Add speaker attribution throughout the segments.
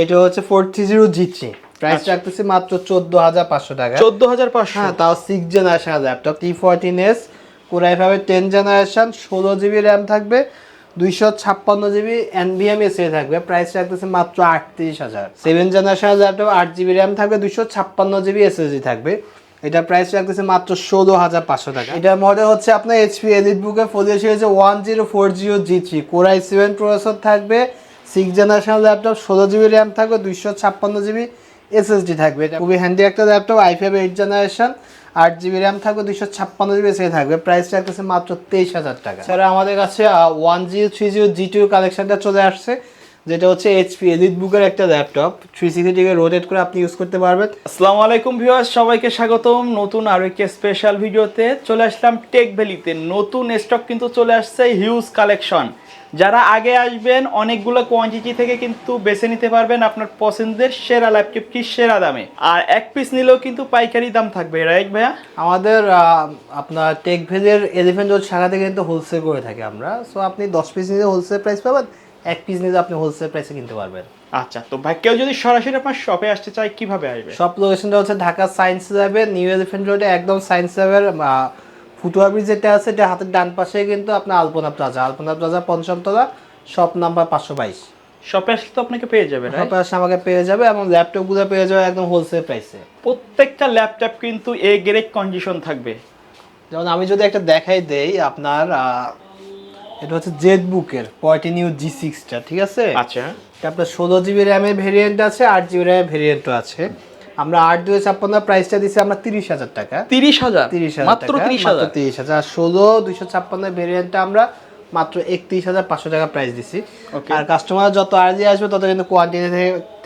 Speaker 1: এটা হচ্ছে four three zero G three price. রাখতেছি মাত্র চোদ্দ হাজার পাঁচশো টাকা।
Speaker 2: চোদ্দ হাজার পাঁচশো।
Speaker 1: হ্যাঁ তাও six generation laptop T fourteen S core i ফাইভে টেন জেনারেশন ষোলো জিবি র্যাম থাকবে দুইশো ছাপ্পান্ন জিবি এনবিএম এসে থাকবে। প্রাইস রাখতেছে মাত্র আটত্রিশ হাজার। সেভেন জেনারেশন ল্যাপটপ আট জিবি র্যাম থাকবে দুইশো ছাপ্পান্ন জিবি এসএসডি থাকবে। এটা প্রাইস রাখতেছে মাত্র ষোলো হাজার পাঁচশো টাকা। এটার মডেল হচ্ছে আপনার এইচপি এলিট বুকে ফোলিও সিরিজে one zero four zero G three core i seven processor থাকবে সিক্স জেনারেশন ল্যাপটপ ষোলো জিবি র্যাম থাকবে দুইশো ছাপ্পান্ন জিবি এসএসডি থাকবে। এটা খুবই হ্যান্ডি একটা laptop I five eight generation আট জিবি র্যাম থাকবে দুইশো ছাপ্পান্ন জিবি এসে থাকবে। প্রাইস রাখতেছে মাত্র তেইশ হাজার টাকা। স্যার আমাদের কাছে one zero three zero G two কালেকশনটা চলে আসছে যেটা হচ্ছে এইচপি এলিট বুকের একটা laptop three sixty degree rotate করে আপনি ইউজ করতে পারবেন।
Speaker 2: আসসালামু আলাইকুম ভিউয়ার্স সবাইকে স্বাগতম। নতুন আরও একটি স্পেশাল ভিডিওতে চলে আসলাম টেক ভ্যালিতে নতুন স্টক কিন্তু চলে আসছে হিউজ কালেকশন যারা আগে আসবেন অনেকগুলো কোয়ান্টিটি থেকে কিন্তু বেছে নিতে পারবেন আপনার পছন্দের সেরা ল্যাপটপটি সেরা দামে। আর এক পিস নিলেও কিন্তু পাইকারি দাম থাকবে রাইট ভাইয়া?
Speaker 1: আমাদের আপনার টেক ভেজের এলিফেন্ট রোড শাখাতে কিন্তু হোলসেল করে থাকি আমরা। সো আপনি দশ পিস নিলে হোলসেল প্রাইস পাবেন এক পিস নিলে আপনি হোলসেল প্রাইসে কিনতে পারবেন।
Speaker 2: আচ্ছা তো ভাই কেউ যদি সরাসরি আপনার শপে আসতে চায় কীভাবে আসবে?
Speaker 1: সব লোকেশনটা হচ্ছে ঢাকা সায়েন্স ল্যাবের নিউ এলিফেন্ট রোডে একদম সায়েন্স ল্যাবের ফুটুয়া ব্রিজ যেটা আছে এটা হাতের ডান পাশে কিন্তু আপনার আলপনা প্লাজা। আলপনা প্লাজা পঞ্চম পঞ্চমতলা শপ নাম্বার পাঁচশো বাইশ।
Speaker 2: শপে আসলে তো আপনাকে পেয়ে যাবে?
Speaker 1: শপে আসে আমাকে পেয়ে যাবে এবং ল্যাপটপগুলো পেয়ে যাবে একদম হোলসেল প্রাইসে
Speaker 2: প্রত্যেকটা ল্যাপটপ কিন্তু এ গ্রেড কন্ডিশন থাকবে।
Speaker 1: যেমন আমি যদি একটা দেখাই দেই আপনার এটা হচ্ছে জেড বুকের পয়েন্টি নিউ জি সিক্সটা ঠিক আছে?
Speaker 2: আচ্ছা।
Speaker 1: এটা আপনার ষোলো জিবি র্যামের ভেরিয়েন্ট আছে আট জিবি র্যামের ভেরিয়েন্টও আছে। আমরা আট দুই ছাপ্পান্ন প্রাইসটা দিচ্ছি আমরা তিরিশ হাজার টাকা।
Speaker 2: তিরিশ হাজার?
Speaker 1: তিরিশ হাজার
Speaker 2: মাত্র তিরিশ হাজার?
Speaker 1: তিরিশ হাজার। ষোলো দুইশো ছাপ্পান্ন ভেরিয়েন্টটা আমরা মাত্র একত্রিশ হাজার পাঁচশো টাকা প্রাইস
Speaker 2: Okay.
Speaker 1: আর কাস্টমার যত আর্লি আসবে তত কিন্তু কোয়ান্টিটি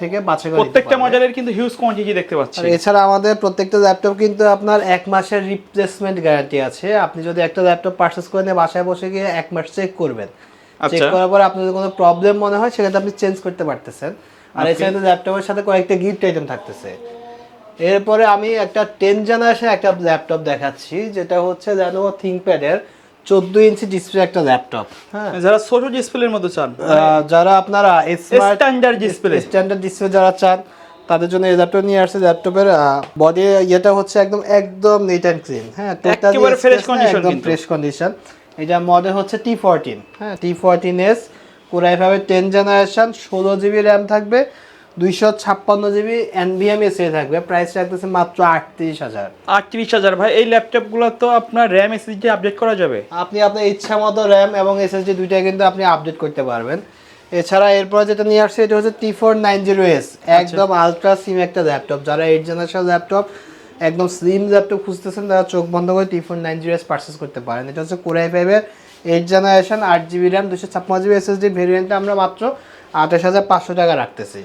Speaker 1: থেকে বাছাই করে
Speaker 2: প্রত্যেকটা মডেলের কিন্তু হিউজ কোয়ান্টিটি দেখতে পাচ্ছি।
Speaker 1: এছাড়া আমাদের প্রত্যেকটা ল্যাপটপ কিন্তু আপনার এক মাসের রিপ্লেসমেন্ট গ্যারান্টি আছে। আপনি যদি একটা ল্যাপটপ পারচেস করে নিয়ে বাসায় বসে গিয়ে এক মাস চেক করবেন। চেক
Speaker 2: আচ্ছা।
Speaker 1: করার পর আপনার যদি কোনো প্রবলেম মনে হয় সেক্ষেত্রে আপনি চেঞ্জ করতে পারতেছেন। আর এছাড়া ল্যাপটপের সাথে কয়েকটা গিফট আইটেম থাকতেছে। এরপরে আমি একটা টেন জেনারেশন একটা ল্যাপটপ দেখাচ্ছি যেটা হচ্ছে জানো থিঙ্কপ্যাডের চোদ্দ ইঞ্চি ডিসপ্লে একটা ল্যাপটপ হ্যাঁ।
Speaker 2: যারা ছোট ডিসপ্লের মধ্যে চান
Speaker 1: যারা আপনারা
Speaker 2: স্ট্যান্ডার্ড ডিসপ্লে
Speaker 1: স্ট্যান্ডার্ড ডিসপ্লে যারা চান তাদের জন্য এই ল্যাপটপ নিয়ে আসছে। ল্যাপটপের বডি ইয়েটা হচ্ছে একদম একদম নিট অ্যান্ড ক্লিন হ্যাঁ totally
Speaker 2: একেবারে fresh
Speaker 1: space না,
Speaker 2: condition
Speaker 1: একদম ফ্রেশ কন্ডিশন এটা মডেল হচ্ছে টি ফোরটিন হ্যাঁ T fourteen S core i ফাইভের টেন জেনারেশন ষোলো জিবি র্যাম থাকবে দুইশো ছাপ্পান্ন জিবি এনভিএম এসে থাকবে। প্রাইস রাখতেছে মাত্র আটত্রিশ হাজার।
Speaker 2: আটত্রিশ হাজার ভাই এই ল্যাপটপগুলো তো আপনার র্যাম এসএসডি আপডেট করা যাবে।
Speaker 1: আপনি আপনার ইচ্ছা মতো র্যাম এবং এসএসডি দুইটাই কিন্তু আপনি আপডেট করতে পারবেন। এছাড়া এরপর যেটা নিয়ে আসছে এটা হচ্ছে T four nine zero S একদম আলট্রা সিম একটা ল্যাপটপ। যারা এইট জেনারেশন ল্যাপটপ একদম স্লিম ল্যাপটপ খুঁজতেছেন তারা চোখ বন্ধ করে T four nine zero S purchase করতে পারেন। এটা হচ্ছে কোরাই ফাইভের এইট জেনারেশন আট জিবি র্যাম দুশো ছাপ্পান্ন জিবি এসএসডি ভেরিয়েন্টটা আমরা মাত্র আঠাশ হাজার পাঁচশো টাকা রাখতেছি।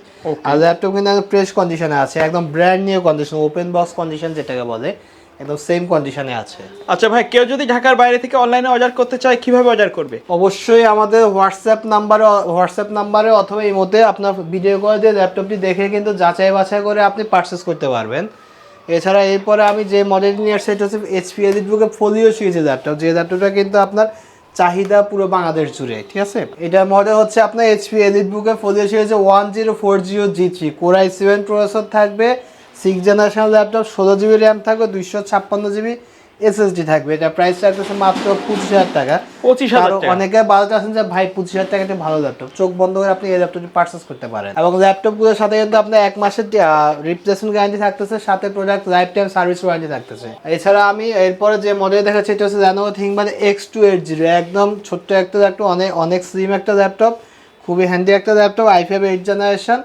Speaker 1: আর ল্যাপটপ কিন্তু একদম ফ্রেশ কন্ডিশনে আছে একদম brand new condition open box condition যেটাকে বলে একদম সেম কন্ডিশনে আছে।
Speaker 2: আচ্ছা ভাই কেউ যদি ঢাকার বাইরে থেকে অনলাইনে অর্ডার করতে চায় কীভাবে অর্ডার করবে?
Speaker 1: অবশ্যই আমাদের হোয়াটসঅ্যাপ নাম্বারে হোয়াটসঅ্যাপ নাম্বারে অথবা এই মধ্যে আপনার ভিডিও কল দিয়ে ল্যাপটপটি দেখে কিন্তু যাচাই বাছাই করে আপনি পারচেস করতে পারবেন। এছাড়া এরপরে আমি যে মডেল নিয়ে আসছি এটা হচ্ছে এইচপি এলিট বুকে ফোলিও সিরিজের ল্যাপটপ যে ল্যাপটপটা কিন্তু আপনার চাহিদা পুরো বাংলাদেশ জুড়ে, ঠিক আছে? এটা মডেল হচ্ছে আপনার এইচপি এলিট বুকে ফোলিও সিরিজে one zero four zero G three core i seven processor থাকবে সিক্স জেনারেশন ল্যাপটপ ষোলো জিবি র্যাম থাকবে, দুইশো ছাপ্পান্ন জিবি এসএসডি থাকবে এটা প্রাইস রাখতেছে মাত্র পঁচিশ হাজার টাকা।
Speaker 2: পঁচিশ হাজার আরও
Speaker 1: অনেকে বাজাতে আছেন যে ভাই পঁচিশ হাজার টাকা একটা ভালো ল্যাপটপ চোখ বন্ধ করে আপনি এই ল্যাপটপটি পারচেস করতে পারেন। এবং ল্যাপটপগুলোর সাথে কিন্তু আপনার এক মাসের রিপ্লেসমেন্ট গ্যারান্টি থাকতেছে সাথে product lifetime service warranty থাকতেছে। এছাড়া আমি এরপরে যে মডেল দেখাচ্ছি এটা হচ্ছে থিঙ্ক মানে এক্স টু এইট জিরো একদম ছোট্ট একটা ল্যাপটপ অনেক অনেক স্লিম একটা ল্যাপটপ খুবই হ্যান্ডি একটা laptop I five eight generation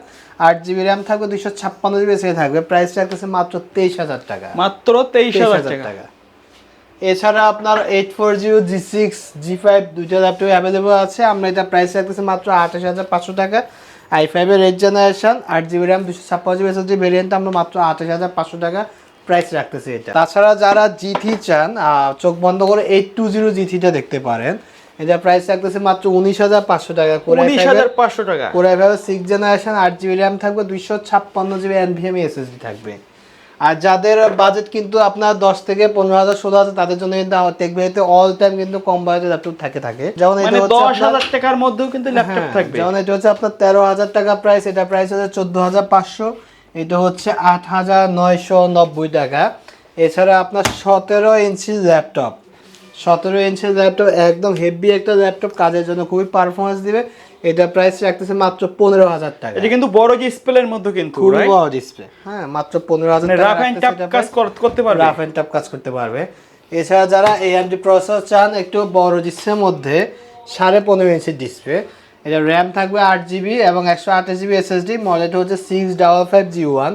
Speaker 1: আট জিবি র্যাম থাকবে দুইশো ছাপ্পান্ন জিবি থাকবে। প্রাইস রাখতেছে মাত্র তেইশ হাজার টাকা।
Speaker 2: মাত্র তেইশ হাজার টাকা।
Speaker 1: এছাড়া আপনার eight four zero G six G five দুইটা ল্যাপটপ অ্যাভেলেবল আছে। আমরা এটা প্রাইস রাখতেছি মাত্র আঠাশ হাজার পাঁচশো টাকা। আই ফাইভের এইট জেনারেশন আট জিবি র্যাম দুশো ছাপ্পান্ন জিবি এসএসডি ভেরিয়েন্ট আমরা মাত্র আঠাশ হাজার পাঁচশো টাকা প্রাইস রাখতেছি এটা। তাছাড়া যারা জি থ্রি চান চোখ বন্ধ করে এইট টু জিরো জি থ্রিটা দেখতে পারেন। এটা প্রাইস রাখতেছে মাত্র উনিশ হাজার পাঁচশো টাকা। করে
Speaker 2: উনিশ হাজার পাঁচশো টাকা।
Speaker 1: কোরাই ফাইভের সিক্স জেনারেশন আট জিবি র্যাম থাকবে দুইশো ছাপ্পান্ন জিবি এনভিএম এসএসডি থাকবে। আর যাদের বাজেট কিন্তু আপনার দশ থেকে পনেরো হাজার ষোলো হাজার তাদের জন্য কিন্তু আমার অল টাইম কিন্তু কম বাজেট ল্যাপটপ থাকে থাকে। যেমন
Speaker 2: মানে
Speaker 1: এটা
Speaker 2: দশ হাজার টাকার মধ্যেও কিন্তু ল্যাপটপ থাকবে।
Speaker 1: যেমন এটা হচ্ছে আপনার তেরো হাজার টাকা প্রাইস এটা প্রাইস হচ্ছে চোদ্দ হাজার পাঁচশো। এটা হচ্ছে আট হাজার নয়শো নব্বই টাকা। এছাড়া আপনার সতেরো ইঞ্চি ল্যাপটপ সতেরো ইঞ্চি ল্যাপটপ একদম হেভি একটা ল্যাপটপ কাজের জন্য খুবই পারফরমেন্স দিবে। এটা প্রাইস রাখতেছে মাত্র পনেরো হাজার টাকা।
Speaker 2: এটা কিন্তু বড় ডিসপ্লের মধ্যে কিন্তু
Speaker 1: খুবই বড় ডিসপ্লে হ্যাঁ মাত্র পনেরো হাজার টাকা
Speaker 2: রাফ এন্ড টাপ কাজ করতে পারবে।
Speaker 1: রাফ এন্ড টাপ কাজ করতে পারবে। এছাড়া যারা এএমডি প্রসেসর চান একটু বড় ডিসপ্লের মধ্যে সাড়ে পনেরো ইঞ্চির ডিসপ্লে এটা র্যাম থাকবে আট জিবি এবং একশো আঠাশ জিবি এসএসডি মডেলটা হচ্ছে six double five G one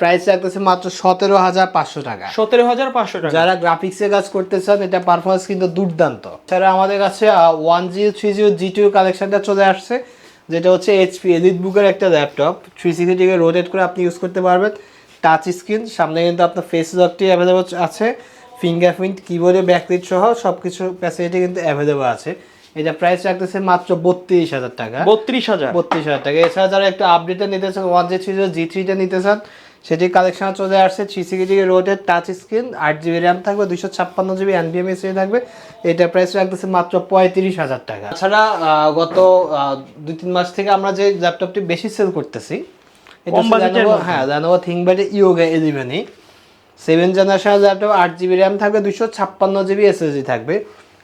Speaker 1: price রাখতেছে মাত্র সতেরো হাজার পাঁচশো টাকা।
Speaker 2: সতেরো হাজার পাঁচশো টাকা।
Speaker 1: যারা গ্রাফিক্সে কাজ করতে চান এটা পারফরমেন্স কিন্তু দুর্দান্ত। এছাড়া আমাদের কাছে one zero three zero G two কালেকশনটা চলে আসছে যেটা হচ্ছে এইচপি এলিট বুকের একটা laptop three sixty degree rotate করে আপনি ইউজ করতে পারবেন। টাচ স্ক্রিন সামনে কিন্তু আপনার ফেস লকটি অ্যাভেলেবল আছে। ফিঙ্গারপ্রিন্ট কিবোর্ডে ব্যাকলিট সহ সব কিছু ফ্যাসিলিটি কিন্তু অ্যাভেলেবল আছে। এটা প্রাইস রাখতেছে মাত্র বত্রিশ হাজার টাকা।
Speaker 2: বত্রিশ হাজার।
Speaker 1: বত্রিশ হাজার টাকা। এছাড়া যারা একটু আপডেটে নিতে চান ওয়ান জি থ্রি জি থ্রিটা নিতে চান সেটি কালেকশন চলে আসছে থ্রি সিক্সটি রোডের টাচ স্ক্রিন আট জিবি র্যাম থাকবে দুইশো ছাপ্পান্ন জিবি এনবিএম এসে থাকবে। এটা প্রাইস রাখতেছে মাত্র পঁয়ত্রিশ হাজার টাকা। তাছাড়া গত দুই তিন মাস থেকে আমরা যে ল্যাপটপটি বেশি সেল করতেছি। হ্যাঁ লেনোভো থিংকপ্যাড ইয়োগা ইলেভেনই সেভেন জেনারেশন ল্যাপটপ আট জিবি র্যাম থাকবে দুশো ছাপ্পান্ন জিবি এসএসডি থাকবে।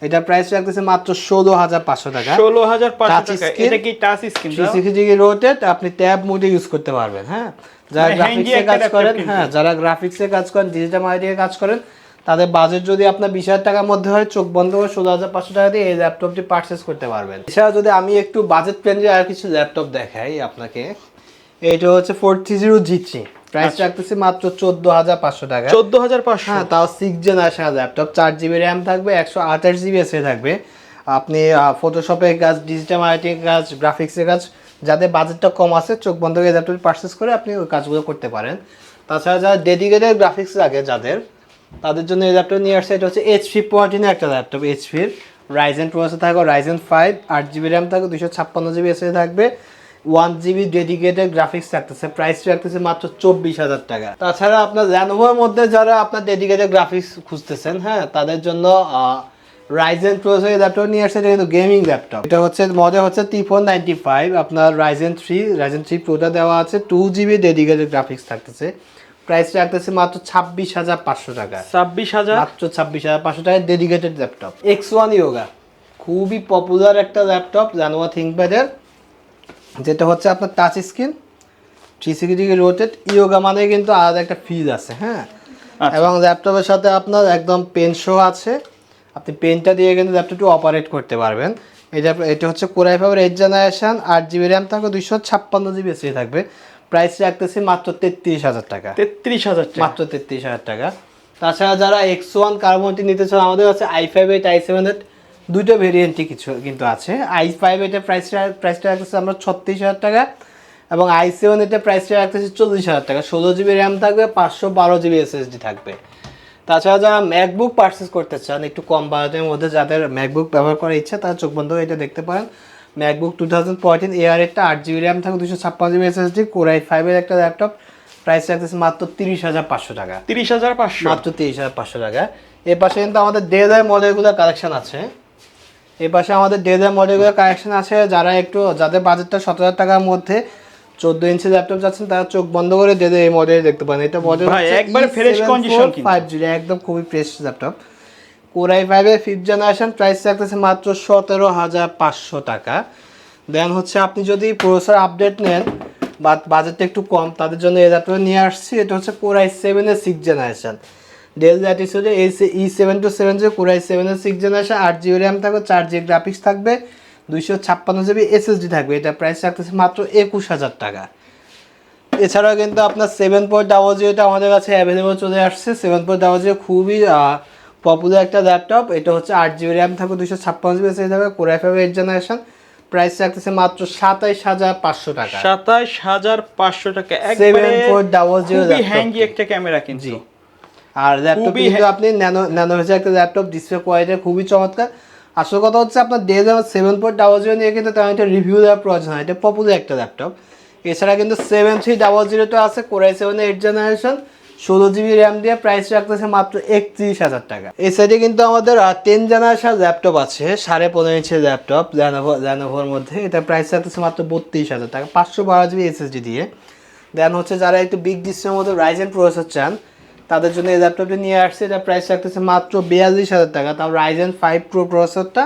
Speaker 1: এটা প্রাইস রাখতেছে মাত্র ষোলো হাজার পাঁচশো টাকা।
Speaker 2: ষোলো হাজার পাঁচশো টাকা। এটা কি touch screen
Speaker 1: three sixty degree rotate আপনি ট্যাব মোডে ইউজ করতে পারবেন হ্যাঁ? যারা
Speaker 2: মানে
Speaker 1: গ্রাফিক্সে কাজ করেন হ্যাঁ যারা গ্রাফিক্সে কাজ করেন ডিজিটাল মার্কেটিংয়ে কাজ করেন তাদের বাজেট যদি আপনার বিশ হাজার টাকার মধ্যে হয় চোখ বন্ধ করে ষোলো হাজার পাঁচশো টাকা দিয়ে এই ল্যাপটপটি পারচেস করতে পারবেন। এছাড়া যদি আমি একটু বাজেট ফ্রেন্ডলি আর কিছু ল্যাপটপ দেখাই আপনাকে এইটা হচ্ছে four three zero G three price
Speaker 2: আচ্ছা।
Speaker 1: রাখতেছি মাত্র চোদ্দ হাজার পাঁচশো টাকা।
Speaker 2: চোদ্দ হাজার পাঁচশো।
Speaker 1: হ্যাঁ তাও সিক্স জেনারেশন ল্যাপটপ চার জিবি র্যাম থাকবে একশো আঠাশ জিবি এসে থাকবে। আপনি ফটোশপের কাজ ডিজিটাল মার্কেটিং কাজ গ্রাফিক্সের কাজ যাদের বাজেটটা কম আছে চোখ বন্ধ করে ল্যাপটপ পারচেস করে আপনি ওই কাজগুলো করতে পারেন। তাছাড়া যারা ডেডিকেটেড গ্রাফিক্স লাগে যাদের তাদের জন্য এই ল্যাপটপ নিয়ে আসছে এটা হচ্ছে এইচপি পোয়ার্টিনের একটা ল্যাপটপ এইচপির রাইজেন প্রসেসর থাকবে রাইজেন ফাইভ আট জিবি র্যাম থাকবে দুশো ছাপ্পান্ন জিবি এসে থাকবে। ওয়ান জিবি ডেডিকেটেড গ্রাফিক্স থাকতেছে। প্রাইস রাখতেছে মাত্র চব্বিশ হাজার টাকা। তাছাড়া আপনার ল্যানোভোর মধ্যে যারা আপনার ডেডিকেটেড গ্রাফিক্স খুঁজতেছেন হ্যাঁ তাদের জন্য রাইজেন প্রসেসর ল্যাপটপ নিয়ে আসছে এটা কিন্তু গেমিং ল্যাপটপ এটা হচ্ছে মডেল হচ্ছে টি ফোর নাইনটি ফাইভ আপনার রাইজেন থ্রি রাইজেন থ্রি প্রোটা দেওয়া আছে টু জিবি ডেডিকেটেড গ্রাফিক্স থাকতেছে। প্রাইস রাখতেছে মাত্র ছাব্বিশ হাজার পাঁচশো টাকা।
Speaker 2: ছাব্বিশ হাজার?
Speaker 1: মাত্র ছাব্বিশ হাজার পাঁচশো টাকার dedicated laptop X one Yoga খুবই পপুলার একটা ল্যাপটপ জানোয়া থিঙ্কপ্যাডের যেটা হচ্ছে আপনার touch screen three sixty rotated Yoga মানে কিন্তু আলাদা একটা ফিজ আছে হ্যাঁ?
Speaker 2: আচ্ছা।
Speaker 1: এবং ল্যাপটপের সাথে আপনার একদম পেন শো আছে। আপনি পেনটা দিয়ে কিন্তু ল্যাপটপটি অপারেট করতে পারবেন। এটা এটা হচ্ছে কোরাই ফাইভের এইট জেনারেশন আট জিবি র্যাম থাকবে দুইশো ছাপ্পান্ন জিবি এসে থাকবে। প্রাইস রাখতেছি মাত্র তেত্রিশ হাজার টাকা।
Speaker 2: তেত্রিশ হাজার
Speaker 1: মাত্র তেত্রিশ হাজার টাকা। তাছাড়া যারা এক্স ওয়ান কার্বনটি নিতে চান আমাদের কাছে I five eight I seven eight দুটো ভেরিয়েন্টই কিছু কিন্তু আছে। আই ফাইভ এইটের প্রাইসটা প্রাইসটা রাখতেছে আমরা ছত্রিশ হাজার টাকা এবং আই সেভেন এইটের প্রাইসটা রাখতেছি চল্লিশ হাজার টাকা। ষোলো জিবি র্যাম থাকবে পাঁচশো বারো জিবি এসএসডি থাকবে। তাছাড়া যারা ম্যাকবুক পারচেস করতে চান একটু কম বাজেটের মধ্যে যাদের ম্যাকবুক ব্যবহার করার ইচ্ছা তারা চোখ বন্ধ এটা দেখতে পারেন। ম্যাকবুক টু থাউজেন্ড ফোরটিন একটা আট জিবি র্যাম থাকবে দুশো ছাপ্পান্ন জিবি এসএসডি কোরাই ফাইভের একটা ল্যাপটপ প্রাইস রাখতেছে মাত্র তিরিশ হাজার পাঁচশো টাকা।
Speaker 2: তিরিশ হাজার পাঁচশো।
Speaker 1: মাত্র তিরিশ হাজার পাঁচশো টাকা। এর পাশে কিন্তু আমাদের ডেজার মডেলগুলোর কালেকশন আছে। এর পাশে আমাদের ডেজার মডেলগুলোর কালেকশন আছে যারা একটু যাদের বাজেটটা সতেরো হাজার টাকার মধ্যে চোদ্দ ইঞ্চি ল্যাপটপ যাচ্ছেন তারা চোখ বন্ধ করে ডেজার এই মডেল দেখতে পারেন। এটা মডেল
Speaker 2: একবারে condition কিন্তু।
Speaker 1: ফাইভ জিরো একদম খুবই ফ্রেশ ল্যাপটপ কোরাই ফাইভের ফিফথ জেনারেশন প্রাইস রাখতেছে মাত্র সতেরো হাজার পাঁচশো টাকা। দেন হচ্ছে আপনি যদি প্রসেসর আপডেট নেন বা বাজেটটা একটু কম তাদের জন্য এই ল্যাপটপ নিয়ে আসছি এটা হচ্ছে কোরাই সেভেনের সিক্স জেনারেশন ডেল ল্যাটিসিউডে এই E seven two seven zero core i সেভেনের সিক্স জেনারেশন আট জিবি র্যাম থাকবে চার জিবি গ্রাফিক্স থাকবে দুইশো ছাপ্পান্ন জিবি এসএসডি থাকবে। এটা প্রাইস রাখতেছে মাত্র একুশ হাজার টাকা। এছাড়াও কিন্তু আপনার সেভেন পয়েন্ট ডাবল জিরোটা আমাদের কাছে অ্যাভেলেবল চলে আসছে। সেভেন পয়েন্ট ডাবল জিরো খুবই পপুলার একটা ল্যাপটপ এটা হচ্ছে আট জিবি র্যাম থাকবে দুশো ছাপ্পান্ন জিবি এসে থাকবে core i five eight generation price রাখতেছে মাত্র সাতাইশ হাজার পাঁচশো টাকা।
Speaker 2: সাতাশ হাজার পাঁচশো টাকা।
Speaker 1: Seven four double zero
Speaker 2: handy একটা ক্যামেরা কিন্তু।
Speaker 1: জি আর ল্যাপটপ কিন্তু আপনি ন্যানো ন্যানো ভেজে একটা ল্যাপটপ ডিসপ্লে কোয়ালিটি খুবই চমৎকার। আসল কথা হচ্ছে আপনার Dell seven point double zero নিয়ে কিন্তু তেমন একটা রিভিউ দেওয়ার প্রয়োজন হয় এটা পপুলার একটা ল্যাপটপ এছাড়া কিন্তু সেভেন থ্রি ডাবল জিরোটা আছে core i seven eight generation ষোলো জিবি র্যাম দিয়ে প্রাইস রাখতেছে মাত্র একত্রিশ হাজার টাকা। এই সাইডে কিন্তু আমাদের টেন জেনারেশন ল্যাপটপ আছে সাড়ে পনেরো ইঞ্চের ল্যাপটপ ল্যানোভো ল্যানোভোর মধ্যে। এটা প্রাইস রাখতেছে মাত্র বত্রিশ হাজার টাকা পাঁচশো বারো জিবি এসএসডি দিয়ে। দেন হচ্ছে যারা একটু বিগ ডিসপ্লের মধ্যে রাইজেন প্রসেসর চান তাদের জন্য এই ল্যাপটপটি নিয়ে আসছে এটা প্রাইস রাখতেছে মাত্র বিয়াল্লিশ হাজার টাকা। তাও রাইজেন ফাইভ প্রো প্রসেসরটা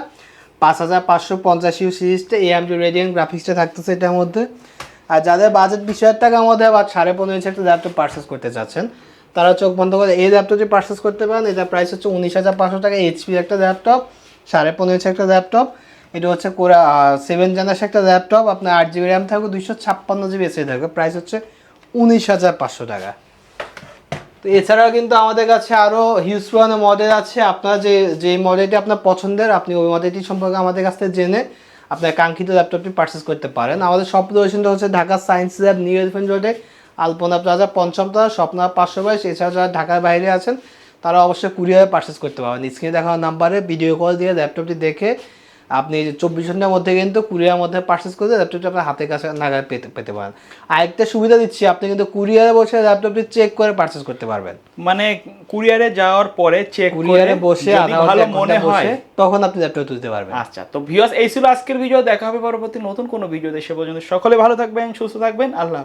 Speaker 1: পাঁচ হাজার পাঁচশো পঞ্চাশ ইউ সিরিজটা এএমডি রেডিয়ান গ্রাফিক্সটা থাকতেছে এটার মধ্যে। আর যাদের বাজেট বিশ হাজার টাকার মধ্যে বা সাড়ে পনেরো ইঞ্চি একটা ল্যাপটপ পারচেস করতে চাচ্ছেন, তারা চোখ বন্ধ করে এই ল্যাপটপটি পারচেস করতে পারেন। এটা প্রাইস হচ্ছে উনিশ হাজার পাঁচশো টাকা এইচপির একটা ল্যাপটপ সাড়ে পনেরো ইঞ্চি একটা ল্যাপটপ এটা হচ্ছে কোরা সেভেন জেনারেশন একটা ল্যাপটপ আপনার আট জিবি র্যাম থাকবে, দুইশো ছাপ্পান্ন জিবি এসে থাকবে। প্রাইস হচ্ছে উনিশ হাজার পাঁচশো টাকা। তো এছাড়াও কিন্তু আমাদের কাছে আরও হিউজ পরিমাণে মডেল আছে। আপনার যে যে মডেলটি আপনার পছন্দের, আপনি ওই মডেলটি সম্পর্কে আমাদের কাছ থেকে জেনে আপনার কাঙ্ক্ষিত ল্যাপটপটি পারচেস করতে পারেন। আমাদের সব লোকেশনটা হচ্ছে Dhaka Science Lab New Elephant রোডে আলপনা প্লাজা পঞ্চম তলা স্বপ্না পাঁচশো বাইশ এছাড়া যারা ঢাকার বাইরে আছেন, তারা অবশ্যই কুরিয়ারে পারচেস করতে পারবেন। স্ক্রিনে দেখা নাম্বারে ভিডিও কল দিয়ে ল্যাপটপটি দেখে আপনি চব্বিশ ঘণ্টার মধ্যে কিন্তু কুরিয়ার মধ্যে পারচেস করে ল্যাপটপটি আপনার হাতের কাছে নাগাদ পেতে পেতে পারেন। আরেকটা সুবিধা দিচ্ছি আপনি কিন্তু কুরিয়ারে বসে ল্যাপটপটি চেক করে পারচেস করতে পারবেন।
Speaker 2: মানে কুরিয়ারে যাওয়ার পরে চেক করে
Speaker 1: কুরিয়ারে বসে
Speaker 2: ভালো মনে হয়
Speaker 1: তখন আপনি ল্যাপটপ তুলতে পারবেন।
Speaker 2: আচ্ছা তো ভিউয়ার্স এই ছিল আজকের ভিডিও দেখা হবে পরবর্তী নতুন কোনো ভিডিও দেশে পর্যন্ত সকলে ভালো থাকবেন সুস্থ থাকবেন। আল্লাহ।